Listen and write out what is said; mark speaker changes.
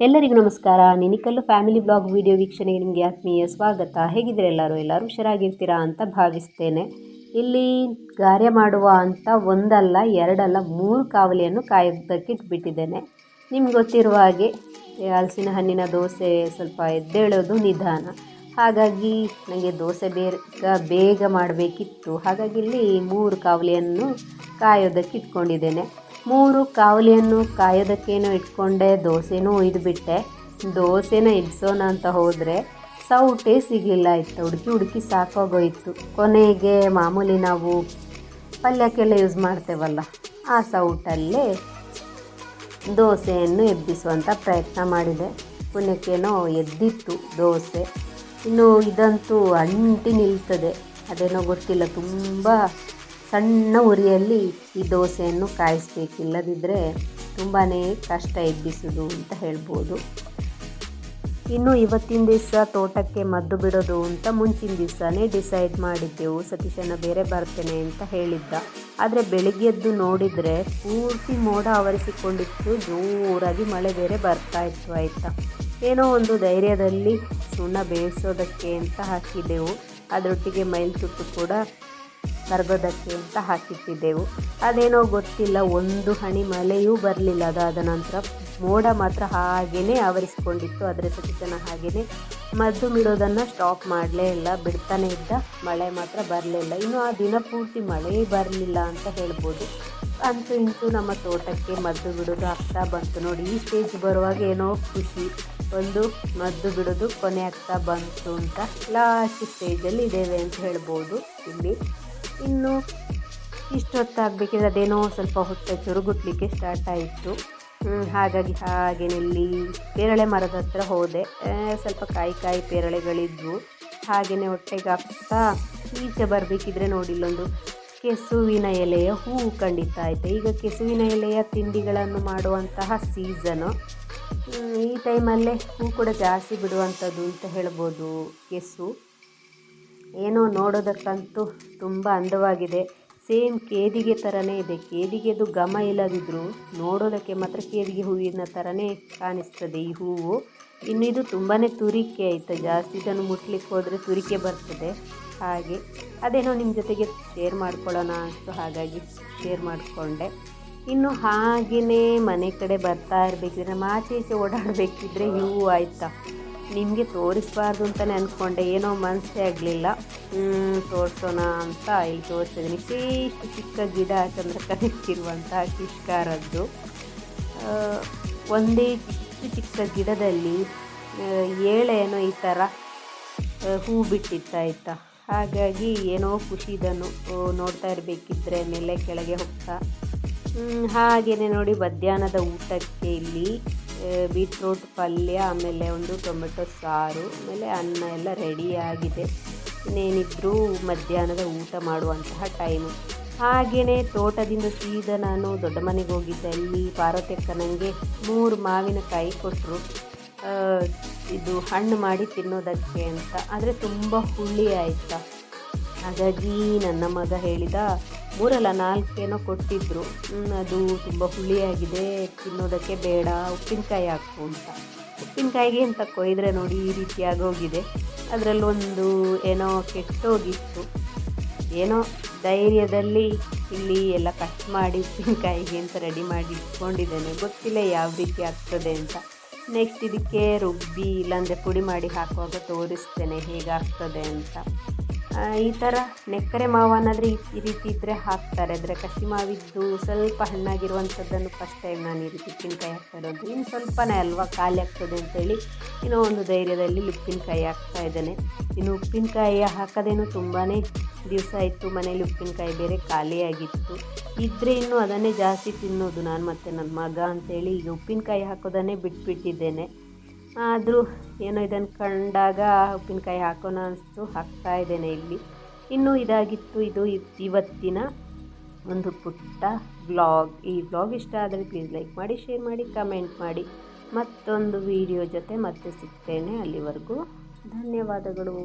Speaker 1: ಎಲ್ಲರಿಗೂ ನಮಸ್ಕಾರ. ನಿನಿಕಲ್ಲು family blog video ವೀಕ್ಷಣೆಗೆ ನಿಮಗೆ ಆತ್ಮೀಯ ಸ್ವಾಗತ. ಹೇಗಿದ್ರೆ ಎಲ್ಲರೂ? ಎಲ್ಲರೂ ಹುಷಾರಾಗಿರ್ತೀರಾ ಅಂತ ಭಾವಿಸ್ತೇನೆ. ಇಲ್ಲಿ ಗಾರೆ ಮಾಡುವ ಅಂತ ಒಂದಲ್ಲ, ಎರಡಲ್ಲ, ಮೂರು ಕಾವಲಿಯನ್ನು ಕಾಯೋದಕ್ಕೆ ಇಟ್ಬಿಟ್ಟಿದ್ದೇನೆ. ನಿಮ್ಗೆ ಗೊತ್ತಿರುವ ಹಾಗೆ, ಹಲಸಿನ ಹಣ್ಣಿನ ದೋಸೆ ಸ್ವಲ್ಪ ಎದ್ದೇಳೋದು ನಿಧಾನ. ಹಾಗಾಗಿ ನನಗೆ ದೋಸೆ ಬೇಗ ಬೇಗ ಮಾಡಬೇಕಿತ್ತು. ಹಾಗಾಗಿ ಇಲ್ಲಿ ಮೂರು ಕಾವಲಿಯನ್ನು ಕಾಯೋದಕ್ಕೆ ಇಟ್ಕೊಂಡಿದ್ದೇನೆ. ಮೂರು ಕಾವಲಿಯನ್ನು ಕಾಯೋದಕ್ಕೇನೋ ಇಟ್ಕೊಂಡೆ, ದೋಸೆನೂ ಒಯ್ದುಬಿಟ್ಟೆ ದೋಸೆನ ಇಡ್ಸೋಣ ಅಂತ ಹೋದರೆ ಸೌಟೇ ಸಿಗಲಿಲ್ಲ ಇತ್ತು. ಹುಡುಕಿ ಹುಡುಕಿ ಸಾಕೋಗೋಯಿತು. ಕೊನೆಗೆ ಮಾಮೂಲಿ ನಾವು ಪಲ್ಯಕ್ಕೆಲ್ಲ ಯೂಸ್ ಮಾಡ್ತೇವಲ್ಲ, ಆ ಸೌಟಲ್ಲೇ ದೋಸೆಯನ್ನು ಎಬ್ಬಿಸುವಂಥ ಪ್ರಯತ್ನ ಮಾಡಿದೆ. ಪುಣ್ಯಕ್ಕೇನೋ ಎದ್ದಿತ್ತು ದೋಸೆ. ಇನ್ನು ಇದಂತೂ ಅಂಟಿ ನಿಲ್ತದೆ. ಅದೇನೋ ಗೊತ್ತಿಲ್ಲ, ತುಂಬ ಸಣ್ಣ ಉರಿಯಲ್ಲಿ ಈ ದೋಸೆಯನ್ನು ಕಾಯಿಸಬೇಕಿಲ್ಲದಿದ್ದರೆ ತುಂಬಾ ಕಷ್ಟ ಎಬ್ಬಿಸೋದು ಅಂತ ಹೇಳ್ಬೋದು. ಇನ್ನು ಇವತ್ತಿನ ದಿವಸ ತೋಟಕ್ಕೆ ಮದ್ದು ಬಿಡೋದು ಅಂತ ಮುಂಚಿನ ದಿವಸನೇ ಡಿಸೈಡ್ ಮಾಡಿದ್ದೆವು. ಸತೀಶನ ಬೇರೆ ಬರ್ತೇನೆ ಅಂತ ಹೇಳಿದ್ದ. ಆದರೆ ಬೆಳಿಗ್ಗೆದ್ದು ನೋಡಿದರೆ ಪೂರ್ತಿ ಮೋಡ ಆವರಿಸಿಕೊಂಡಿತ್ತು. ಜೋರಾಗಿ ಮಳೆ ಬೇರೆ ಬರ್ತಾ ಇತ್ತು ಆಯಿತಾ. ಏನೋ ಒಂದು ಧೈರ್ಯದಲ್ಲಿ ಸುಣ್ಣ ಬೇಯಿಸೋದಕ್ಕೆ ಅಂತ ಹಾಕಿದ್ದೆವು. ಅದರೊಟ್ಟಿಗೆ ಮೈಲ್ ತುಟ್ಟು ಕೂಡ ಕರಗೋದಕ್ಕೆ ಅಂತ ಹಾಕಿಟ್ಟಿದ್ದೆವು. ಅದೇನೋ ಗೊತ್ತಿಲ್ಲ, ಒಂದು ಹನಿ ಮಳೆಯೂ ಬರಲಿಲ್ಲ. ಅದಾದ ನಂತರ ಮೋಡ ಮಾತ್ರ ಹಾಗೆಯೇ ಆವರಿಸಿಕೊಂಡಿತ್ತು. ಅದರ ಸತಿತನ ಹಾಗೆಯೇ ಮದ್ದು ಬಿಡೋದನ್ನು ಸ್ಟಾಪ್ ಮಾಡಲೇ ಇಲ್ಲ. ಬಿಡ್ತಾನೆ ಇದ್ದ, ಮಳೆ ಮಾತ್ರ ಬರಲಿಲ್ಲ ಇನ್ನು ಆ ದಿನ ಪೂರ್ತಿ ಮಳೆ ಬರಲಿಲ್ಲ ಅಂತ ಹೇಳ್ಬೋದು. ಅಂತೂ ಇಂತೂ ನಮ್ಮ ತೋಟಕ್ಕೆ ಮದ್ದು ಬಿಡೋದು ಆಗ್ತಾ ಬಂತು. ನೋಡಿ, ಈ ಸ್ಟೇಜ್ ಬರುವಾಗ ಏನೋ ಖುಷಿ, ಒಂದು ಮದ್ದು ಬಿಡೋದು ಕೊನೆ ಆಗ್ತಾ ಬಂತು ಅಂತ ಲಾಸ್ಟ್ ಸ್ಟೇಜಲ್ಲಿ ಇದ್ದೇವೆ ಅಂತ ಹೇಳ್ಬೋದು ಇಲ್ಲಿ. ಇನ್ನು ಇಷ್ಟೊತ್ತಾಗಬೇಕಿದ್ರೆ ಅದೇನೋ ಸ್ವಲ್ಪ ಹೊಟ್ಟೆ ಚುರುಗುಟ್ಲಿಕ್ಕೆ ಸ್ಟಾರ್ಟ್ ಆಯಿತು. ಹಾಗಾಗಿ ಹಾಗೇನಲ್ಲಿ ಪೇರಳೆ ಮರದ ಹತ್ರ ಹೋದೆ. ಸ್ವಲ್ಪ ಕಾಯಿ ಕಾಯಿ ಪೇರಳೆಗಳಿದ್ವು. ಹಾಗೆಯೇ ಹೊಟ್ಟೆಗೆ ಹಾಕ್ತಾ ಈಚೆ ಬರಬೇಕಿದ್ರೆ ನೋಡಿ ಇಲ್ಲೊಂದು ಕೆಸುವಿನ ಎಲೆಯ ಹೂವು ಖಂಡಿತ ಆಯಿತು ಈಗ ಕೆಸುವಿನ ಎಲೆಯ ತಿಂಡಿಗಳನ್ನು ಮಾಡುವಂತಹ ಸೀಸನು ಈ ಟೈಮಲ್ಲೇ ಹೂ ಕೂಡ ಜಾಸ್ತಿ ಬಿಡುವಂಥದ್ದು ಅಂತ ಹೇಳ್ಬೋದು. ಕೆಸು. ಏನೋ ನೋಡೋದಕ್ಕಂತೂ ತುಂಬ ಅಂದವಾಗಿದೆ. ಸೇಮ್ ಕೇದಿಗೆ ಥರನೇ ಇದೆ. ಕೇದಿಗೆದು ಘಮ ಇಲ್ಲದಿದ್ದರೂ ನೋಡೋದಕ್ಕೆ ಮಾತ್ರ ಕೇದಿಗೆ ಹೂವಿನ ಥರನೇ ಕಾಣಿಸ್ತದೆ ಈ ಹೂವು. ಇನ್ನು ಇದು ತುಂಬಾ ತುರಿಕೆ ಆಯಿತು. ಜಾಸ್ತಿ ಇದನ್ನು ಮುಟ್ಲಿಕ್ಕೆ ಹೋದರೆ ತುರಿಕೆ ಬರ್ತದೆ. ಹಾಗೆ ಅದೇನೋ ನಿಮ್ಮ ಜೊತೆಗೆ ಶೇರ್ ಮಾಡ್ಕೊಳ್ಳೋಣ ಅಂತ ಹಾಗಾಗಿ ಶೇರ್ ಮಾಡಿಕೊಂಡೆ. ಇನ್ನು ಹಾಗೆಯೇ ಮನೆ ಕಡೆ ಬರ್ತಾ ಇರಬೇಕಿದ್ರೆ ಮಾಚೆ ಈಚೆ ಓಡಾಡಬೇಕಿದ್ರೆ ಹೂವು ಆಯಿತಾ? ನಿಮಗೆ ತೋರಿಸ್ಬಾರ್ದು ಅಂತಲೇ ಅಂದ್ಕೊಂಡೆ ಏನೋ ಮನಸ್ಸೇ ಆಗಲಿಲ್ಲ. ತೋರಿಸೋಣ ಅಂತ ಇಲ್ಲಿ ತೋರಿಸಿದ್ದೀನಿ ಇಷ್ಟು ಚಿಕ್ಕ ಗಿಡ ಚಂದ್ರಕನಿಕ್ಕಿರುವಂಥ ಕಿಷ್ಕಾರದ್ದು ಒಂದೇ ಚಿಕ್ಕ ಚಿಕ್ಕ ಗಿಡದಲ್ಲಿ ಏಳೇನೋ ಈ ಥರ ಹೂ ಬಿಟ್ಟಿತ್ತಾಯ್ತಾ. ಹಾಗಾಗಿ ಏನೋ ಖುಷಿ ಇದನ್ನು ನೋಡ್ತಾ ಇರಬೇಕಿದ್ರೆ ಮೇಲೆ ಕೆಳಗೆ ಹೋಗ್ತಾ. ಹಾಗೆಯೇ ನೋಡಿ ಮಧ್ಯಾಹ್ನದ ಊಟಕ್ಕೆ ಇಲ್ಲಿ ಬೀಟ್ರೂಟ್ ಪಲ್ಯ, ಆಮೇಲೆ ಒಂದು ಟೊಮೆಟೊ ಸಾರು, ಆಮೇಲೆ ಅನ್ನ ಎಲ್ಲ ರೆಡಿಯಾಗಿದೆ ಇನ್ನೇನಿದ್ದರೂ ಮಧ್ಯಾಹ್ನದ ಊಟ ಮಾಡುವಂತಹ ಟೈಮು ಹಾಗೆಯೇ ತೋಟದಿಂದ ಸೀದಾ ನಾನು ದೊಡ್ಡ ಮನೆಗೆ ಹೋಗಿದ್ದೆ ಅಲ್ಲಿ ಪಾರ್ವತಿಯಕ್ಕ ನನಗೆ ಮೂರು ಮಾವಿನಕಾಯಿ ಕೊಟ್ಟರು ಇದು ಹಣ್ಣು ಮಾಡಿ ತಿನ್ನೋದಕ್ಕೆ ಅಂತ. ಆದರೆ ತುಂಬ ಹುಳಿ ಆಯಿತಾ. ಹಾಗಾಗಿ ನನ್ನ ಮಗ ಹೇಳಿದ ಮೂರಲ್ಲ, ನಾಲ್ಕೇನೋ ಕೊಟ್ಟಿದ್ದರು ಅದು ತುಂಬ ಹುಳಿಯಾಗಿದೆ, ತಿನ್ನೋದಕ್ಕೆ ಬೇಡ, ಉಪ್ಪಿನಕಾಯಿ ಹಾಕು ಅಂತ. ಉಪ್ಪಿನಕಾಯಿಗೆ ಅಂತ ಕೊಯ್ದರೆ ನೋಡಿ ಈ ರೀತಿ ಆಗೋಗಿದೆ ಅದರಲ್ಲೊಂದು ಏನೋ ಕೆಟ್ಟೋಗಿತ್ತು. ಏನೋ ಧೈರ್ಯದಲ್ಲಿ ಇಲ್ಲಿ ಎಲ್ಲ ಕಟ್ ಮಾಡಿ ಉಪ್ಪಿನಕಾಯಿಗೆ ಅಂತ ರೆಡಿ ಮಾಡಿ ಇಟ್ಕೊಂಡಿದ್ದೇನೆ. ಗೊತ್ತಿಲ್ಲ ಯಾವ ರೀತಿ ಆಗ್ತದೆ ಅಂತ. ನೆಕ್ಸ್ಟ್ ಇದಕ್ಕೆ ರುಬ್ಬಿ, ಇಲ್ಲಾಂದರೆ ಪುಡಿ ಮಾಡಿ ಹಾಕುವಾಗ ತೋರಿಸ್ತೇನೆ ಹೇಗಾಗ್ತದೆ ಅಂತ. ಈ ಥರ ನೆಕ್ಕರೆ ಮಾವು ಅನ್ನೋದ್ರೆ ಈ ರೀತಿ ಇದ್ದರೆ ಹಾಕ್ತಾರೆ. ಆದರೆ ಕಸಿ ಮಾವಿದ್ದು ಸ್ವಲ್ಪ ಹಣ್ಣಾಗಿರುವಂಥದ್ದನ್ನು ಫಸ್ಟ್ ಟೈಮ್ ನಾನು ಈ ರೀತಿ ಉಪ್ಪಿನಕಾಯಿ ಹಾಕ್ತಾ ಇರೋದು. ಇನ್ನು ಸ್ವಲ್ಪನೇ ಅಲ್ವಾ, ಖಾಲಿ ಆಗ್ತದೆ ಅಂತೇಳಿ ಇನ್ನೂ ಒಂದು ಧೈರ್ಯದಲ್ಲಿ ಉಪ್ಪಿನಕಾಯಿ ಹಾಕ್ತಾ ಇದ್ದೇನೆ. ಇನ್ನು ಉಪ್ಪಿನಕಾಯಿ ಹಾಕೋದೇನು ತುಂಬಾ ದಿವಸ ಆಯಿತು, ಮನೇಲಿ ಉಪ್ಪಿನಕಾಯಿ ಬೇರೆ ಖಾಲಿಯಾಗಿತ್ತು ಇದ್ದರೆ ಇನ್ನೂ ಅದನ್ನೇ ಜಾಸ್ತಿ ತಿನ್ನೋದು ನಾನು ಮತ್ತು ನನ್ನ ಮಗ ಅಂತೇಳಿ ಈಗ ಉಪ್ಪಿನಕಾಯಿ ಹಾಕೋದನ್ನೇ ಬಿಟ್ಬಿಟ್ಟಿದ್ದೇನೆ. ಆದರೂ ಏನೋ ಇದನ್ನು ಕಂಡಾಗ ಉಪ್ಪಿನಕಾಯಿ ಹಾಕೋಣ ಅನಿಸ್ತು, ಹಾಕ್ತಾ ಇದ್ದೇನೆ ಇಲ್ಲಿ. ಇನ್ನೂ ಇದಾಗಿತ್ತು ಇದು ಇವತ್ತಿನ ಒಂದು ಪುಟ್ಟ ವ್ಲಾಗ್. ಈ ವ್ಲಾಗ್ ಇಷ್ಟ ಆದರೆ ಪ್ಲೀಸ್ ಲೈಕ್ ಮಾಡಿ ಶೇರ್ ಮಾಡಿ ಕಮೆಂಟ್ ಮಾಡಿ. ಮತ್ತೊಂದು ವಿಡಿಯೋ ಜೊತೆ ಮತ್ತೆ ಸಿಗ್ತೇನೆ ಅಲ್ಲಿವರೆಗೂ. ಧನ್ಯವಾದಗಳು.